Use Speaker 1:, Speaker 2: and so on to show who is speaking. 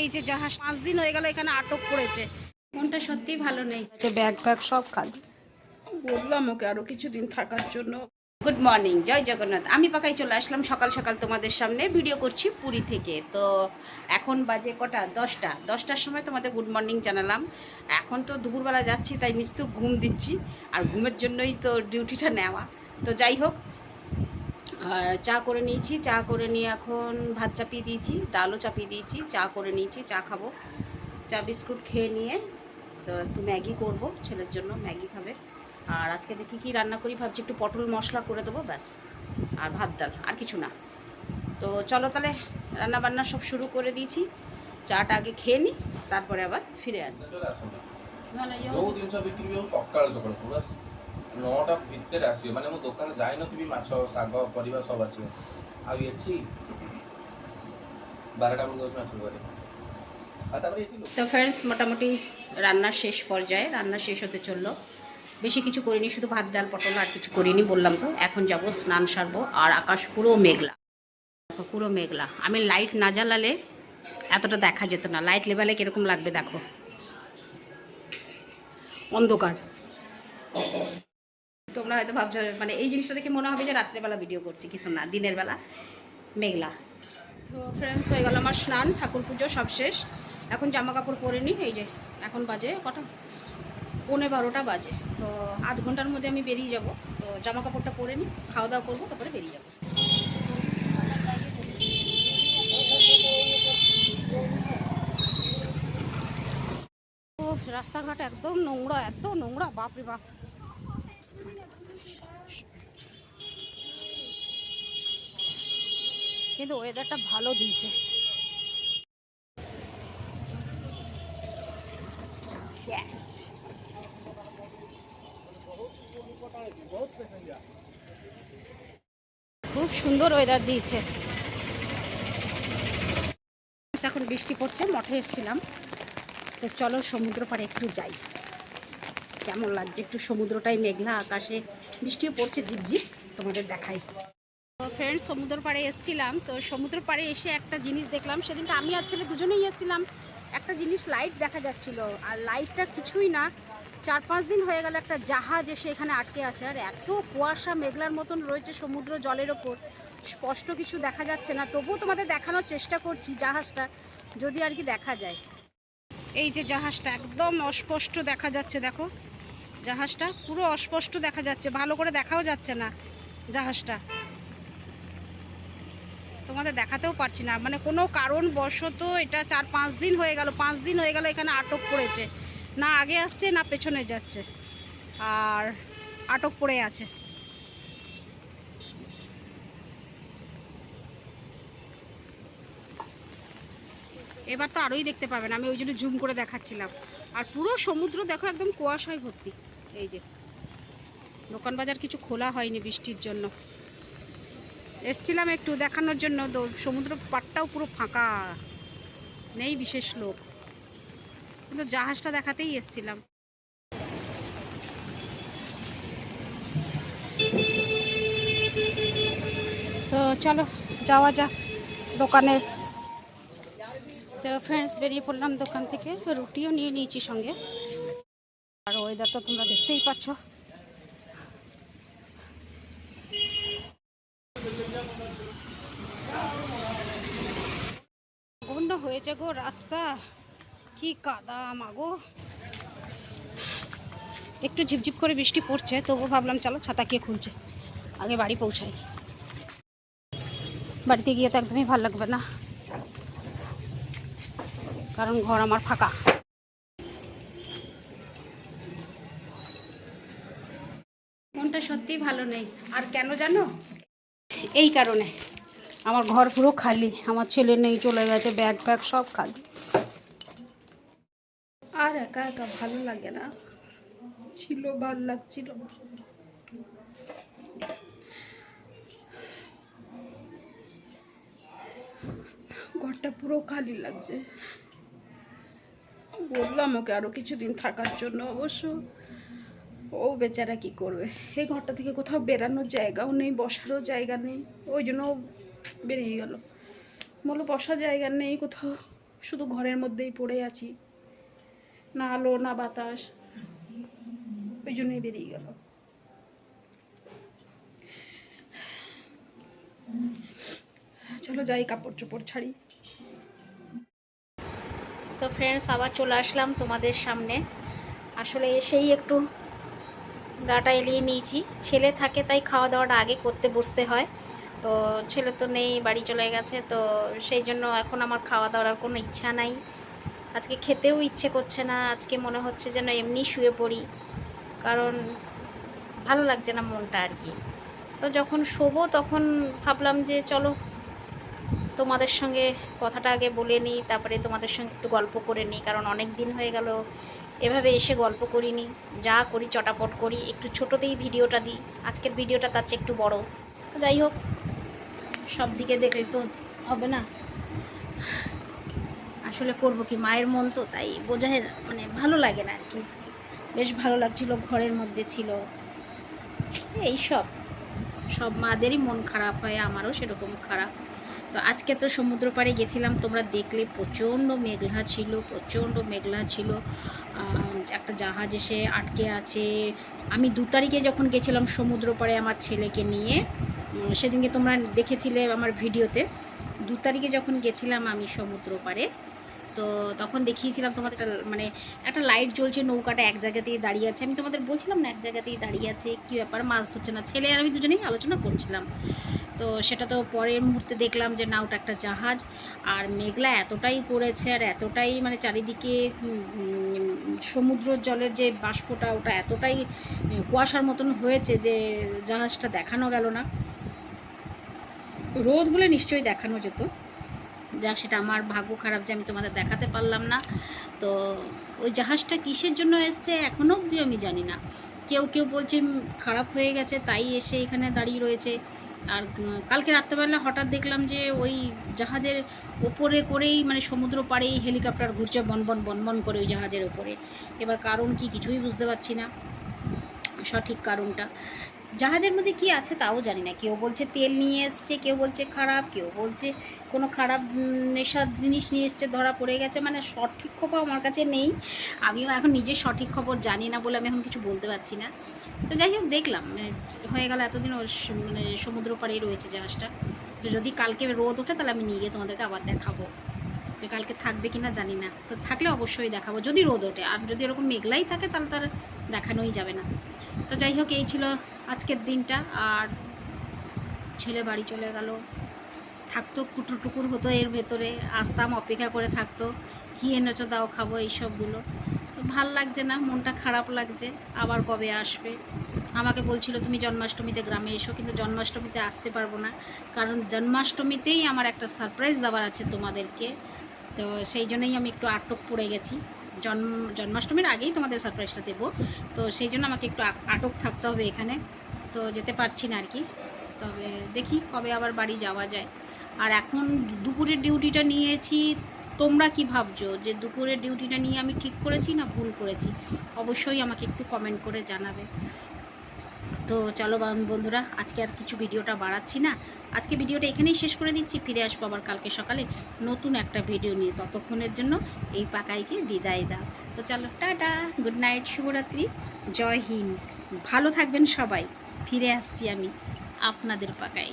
Speaker 1: এই যে জাহাজ পাঁচ দিন হয়ে গেল এখানে আটক করেছে। মনটা সত্যিই ভালো নেই। যে ব্যাগ ব্যাগ সব খালি? বললাম ওকে আরও কিছুদিন থাকার জন্য। গুড মর্নিং জয় জগন্নাথ। আমি পাকাই চলে আসলাম সকাল সকাল তোমাদের সামনে। ভিডিও করছি পুরী থেকে। তো এখন বাজে কটা? দশটা। দশটার সময় তোমাদের গুড মর্নিং জানালাম। এখন তো দুপুরবেলা যাচ্ছি তাই নিশ্চয় ঘুম দিচ্ছি। আর ঘুমের জন্যই তো ডিউটিটা নেওয়া। তো যাই হোক চা করে নিয়েছি। চা করে নিয়ে এখন ভাত চাপিয়ে দিয়েছি ডালও চাপিয়ে দিয়েছি। চা করে নিয়েছি চা খাব। চা বিস্কুট খেয়ে নিয়ে তো একটু ম্যাগি করব ছেলের জন্য ম্যাগি খাবে। আর আজকে দেখি কি রান্না করি ভাবছি একটু পটল মশলা করে দেবো ব্যাস। আর ভাত ডাল আর কিছু না। তো চলো তাহলে রান্না বান্না সব শুরু করে দিয়েছি। চাটা আগে খেয়ে নিই তারপরে আবার ফিরে আসছি।
Speaker 2: না। না ইয়ে
Speaker 1: ନହେଲେ ଇଏ
Speaker 2: ଯୋଉ ଜିନିଷ ବିକ୍ରି ହଉ ସକାଳୁ ସକାଳୁ ପୁରା ନଅଟା ଭିତରେ ଆସିବ ମାନେ ମୁଁ ଦୋକାନ ଯାଇନଥିବି ମାଛ ଶାଗ ପରିବା ସବୁ ଆସିବ ଆଉ ଏଠି ବାରଟା ବେଳକୁ ଯାଉଛି ମାଛ ଧରି ଆଉ ତାପରେ ଏଠି ଲୋକ
Speaker 1: তো ফ্রেন্ডস মোটামুটি রান্না শেষ পর্যায়ে রান্না শেষ হতে চললো বেশি কিছু করিনি শুধু ভাত ডাল পটল আর কিছু করিনি বললাম তো এখন যাব স্নান সারবো আর আকাশ পুরো মেঘলা দেখো, পুরো মেঘলা আমি লাইট না জ্বালালে এতটা দেখা যেত না লাইট লেভেলে কীরকম লাগবে দেখো অন্ধকার তোমরা হয়তো ভাবছ মানে এই জিনিসটা দেখে মনে হবে যে রাত্রেবেলা ভিডিও করছি, কিন্তু না, দিনের বেলা মেঘলা। তো ফ্রেন্ডস হয়ে গেল আমার স্নান, ঠাকুর পুজো সব শেষ। এখন জামা কাপড় পরে নিই এই যে, এখন বাজে কটা? পৌনে বারোটা বাজে। তো আধ ঘণ্টার মধ্যে আমি বেরিয়ে যাব। তো জামা কাপড়টা পরে নিই খাওয়া দাওয়া করব, তারপরে বেরিয়ে যাব। রাস্তাঘাট একদম নোংরা, এত নোংরা, বাপরে বাপ। কিন্তু ওয়েদারটা ভালো দিয়েছে। খুব সুন্দর ওয়েদার দিয়েছে। এখন বৃষ্টি পড়ছে, মঠে এসেছিলাম। তো চলো সমুদ্র পাড়ে একটু যাই। কেমন লাগছে? একটু সমুদ্রটাই মেঘলা আকাশে বৃষ্টিও পড়ছে ঝিপঝিপ তোমাদের দেখাই। তো ফ্রেন্ড সমুদ্র পাড়ে এসেছিলাম। তো সমুদ্র পাড়ে এসে একটা জিনিস দেখলাম সেদিনকে আমি আর ছেলে দুজনেই এসেছিলাম। একটা জিনিস লাইট দেখা যাচ্ছিল আর লাইটটা কিছুই না। চার পাঁচ দিন হয়ে গেল একটা জাহাজ এসে এখানে আটকে আছে আর এত কুয়াশা মেঘলার মতন রয়েছে সমুদ্র জলের ওপর। স্পষ্ট কিছু দেখা যাচ্ছে না তবুও তোমাদের দেখানোর চেষ্টা করছি জাহাজটা যদি আর কি দেখা যায়। এই যে জাহাজটা একদম অস্পষ্ট দেখা যাচ্ছে দেখো। জাহাজটা পুরো অস্পষ্ট দেখা যাচ্ছে, ভালো করে দেখাও যাচ্ছে না জাহাজটা। তোমাদের দেখাতেও পারছি না মানে কোনো কারণ বশত এটা চার পাঁচ দিন হয়ে গেল, পাঁচ দিন হয়ে গেল এখানে আটক করেছে না আগে আসছে, না পেছনে যাচ্ছে, আর আটক পড়ে আছে। এবার তো আরোই দেখতে পাবেন, আমি ওই জন্য জুম করে দেখাচ্ছিলাম। আর পুরো সমুদ্র দেখো, একদম কুয়াশায় ভর্তি। এই যে দোকান বাজার কিছু খোলা হয়নি বৃষ্টির জন্য। এসছিলাম একটু দেখানোর জন্য সমুদ্র পাটটাও পুরো ফাঁকা, নেই বিশেষ লোক। কিন্তু জাহাজটা দেখাতেই এসছিলাম। তো চলো, যাওয়া যাক দোকানের। তো ফ্রেন্ডস বেরিয়ে পড়লাম দোকান থেকে রুটিও নিয়ে নিয়েছি সঙ্গে। আর ওয়েদার তো তোমরা দেখতেই পাচ্ছ। হয়েছে গো রাস্তা। কি কাদা মাগো। একটু ঝিপঝিপ করে বৃষ্টি পড়ছে তবু ভাবলাম চলো ছাতা কে খুলছে, আগে বাড়ি পৌঁছাই। বাড়িতে গিয়ে তো একদমই ভালো লাগবে না, কারণ ঘর আমার ফাঁকা। সত্যিই ভালো নেই। আর কেন জানো? এই কারণে। আমার ঘর পুরো খালি। আমার ছেলে নেই, চলে গেছে ব্যাগ ব্যাগ সব খালি। আর একা একা ভালো লাগে না। ছিল, ভালো লাগছিল। ঘরটা পুরো খালি লাগছে। বললাম ওকে আরও কিছুদিন থাকার জন্য অবশ্য। ও বেচারা কি করবে? এই ঘরটা থেকে কোথাও বেরানোর জায়গাও নেই, বসারও জায়গা নেই। ওই জন্য বেরিয়ে গেল। বলো বসার জায়গা নেই কোথাও,
Speaker 3: শুধু ঘরের মধ্যেই পড়ে আছি। না আলো, না বাতাস। ওই জন্যই বেরিয়ে গেল। চলো যাই কাপড় চোপড় ছাড়ি।
Speaker 1: তো ফ্রেন্ডস আবার চলে আসলাম তোমাদের সামনে। আসলে এসেই একটু গাটা এলিয়ে নিয়েছি। ছেলে থাকে তাই খাওয়া দাওয়াটা আগে করতে বসতে হয়। তো ছেলে তো নেই, বাড়ি চলে গেছে, তো সেই জন্য এখন আমার খাওয়া দাওয়ার কোনো ইচ্ছা নাই। আজকে খেতেও ইচ্ছে করছে না, আজকে মনে হচ্ছে যেন এমনি শুয়ে পড়ি। কারণ ভালো লাগছে না মনটা আর কি। তো যখন শোবো তখন ভাবলাম যে চলো, তোমাদের সঙ্গে কথাটা আগে বলে নিই, তারপরে তোমাদের সঙ্গে একটু গল্প করে নিই, কারণ অনেক দিন হয়ে গেল। এভাবে এসে গল্প করিনি। যা করি, চটাপট করি। একটু ছোটোতেই ভিডিওটা দিই। আজকের ভিডিওটা তার চেয়ে একটু বড়। যাই হোক, সব দিকে দেখলে তো হবে না। আসলে করব কি, মায়ের মন তো, তাই বোঝায় মানে ভালো লাগে না আর কি। বেশ ভালো লাগছিল, ঘরের মধ্যে ছিল। এই সব। সব মাদেরই মন খারাপ হয়, আমারও সেরকম খারাপ। তো আজকে তো সমুদ্র পাড়ে গেছিলাম, তোমরা দেখলে প্রচণ্ড মেঘলা ছিল, প্রচণ্ড মেঘলা ছিল। একটা জাহাজ এসে আটকে আছে। আমি দু তারিখে যখন গেছিলাম সমুদ্র পাড়ে আমার ছেলেকে নিয়ে সেদিনকে তোমরা দেখেছিলে আমার ভিডিওতে। দু তারিখে যখন গেছিলাম আমি সমুদ্র পাড়ে, তো তখন দেখিয়েছিলাম তোমাদের মানে একটা লাইট জ্বলছে, নৌকাটা এক জায়গাতেই দাঁড়িয়ে আছে। আমি তোমাদের বলছিলাম না, এক জায়গাতেই দাঁড়িয়ে আছে, কী ব্যাপার, মাছ ধরছে না, ছেলে আর আমি দুজনেই আলোচনা করছিলাম। তো সেটা তো পরের মুহূর্তে দেখলাম যে না, ওটা একটা জাহাজ। আর মেঘলা এতটাই পড়েছে আর এতটাই মানে চারিদিকে সমুদ্র জলের যে বাষ্পটা, ওটা এতটাই কুয়াশার মতন হয়েছে যে জাহাজটা দেখানো গেল না। রোদ হলে নিশ্চয়ই দেখানো যেত। যাক, সেটা আমার ভাগ্য খারাপ যে আমি তোমাদের দেখাতে পারলাম না। তো ওই জাহাজটা কিসের জন্য এসছে এখনও অবধি আমি জানি না। কেউ কেউ বলছে খারাপ হয়ে গেছে, তাই এসে এখানে দাঁড়িয়ে রয়েছে। আর কালকে রাত্রেবেলা হঠাৎ দেখলাম যে ওই জাহাজের ওপরে করেই মানে সমুদ্র পাড়েই হেলিকপ্টার ঘুরছে বনবন বনবন করে ওই জাহাজের ওপরে। এবার কারণ কি কিছুই বুঝতে পারছি না। সঠিক কারণটা। জাহাজের মধ্যে কি আছে তাও জানি না। কেউ বলছে তেল নিয়ে এসছে, কেউ বলছে খারাপ, কেউ বলছে কোনো খারাপ নেশার জিনিস নিয়ে এসছে, ধরা পড়ে গেছে। মানে সঠিক খবর আমার কাছে নেই। আমিও এখন নিজের সঠিক খবর জানি না বলে আমি এখন কিছু বলতে পারছি না। তো যাই হোক, দেখলাম। মানে হয়ে গেল এতদিন ওর মানে সমুদ্র পাড়েই রয়েছে জাহাজটা। তো যদি কালকে রোদ ওঠে, তাহলে আমি নিয়ে গিয়ে তোমাদেরকে আবার দেখাবো। তো কালকে থাকবে কি না জানি না। তো থাকলে অবশ্যই দেখাবো, যদি রোদ ওঠে। আর যদি এরকম মেঘলাই থাকে, তাহলে তার দেখানোই যাবে না। তো যাই হোক, এই ছিল আজকের দিনটা। আর ছেলে বাড়ি চলে গেল। থাকতো কুটুর টুকুর হতো এর ভেতরে। আসতাম, অপেক্ষা করে থাকতো। কি এনেছো, দাও, খাব, এইসবগুলো। ভালো লাগছে না, মনটা খারাপ লাগছে, আবার কবে আসবে? আমাকে বলছিল, তুমি জন্মাষ্টমীতে গ্রামে এসো, কিন্তু জন্মাষ্টমীতে আসতে পারব না, কারণ জন্মাষ্টমীতেই আমার একটা সারপ্রাইজ দেওয়ার আছে তোমাদেরকে। তো সেই জন্যই আমি একটু আটক পড়ে গেছি। জন্ম জন্মাষ্টমীর আগেই তোমাদের সারপ্রাইজটা দেবো। তো সেই জন্য আমাকে একটু আটক থাকতে হবে এখানে। তো যেতে পারছি না আর কি তবে দেখি কবে আবার বাড়ি যাওয়া যায়। আর এখন দুপুরের ডিউটিটা নিয়েছি তোমরা কি ভাবছ যে দুপুরের ডিউটিটা নিয়ে আমি ঠিক করেছি না ভুল করেছি? অবশ্যই আমাকে একটু কমেন্ট করে জানাবে। তো চলো বান- বন্ধুরা, আজকে আর কিছু ভিডিওটা বাড়াচ্ছি না। আজকে ভিডিওটা এখানেই শেষ করে দিচ্ছি। ফিরে আসব আবার কালকে সকালে নতুন একটা ভিডিও নিয়ে। ততক্ষণের জন্য এই পাকাইকে বিদায় দাও। তো চলো, টাটা গুড নাইট শুভরাত্রি, জয় হিন্দ। ভালো থাকবেন সবাই। ফিরে আসছি আমি আপনাদের পাকাই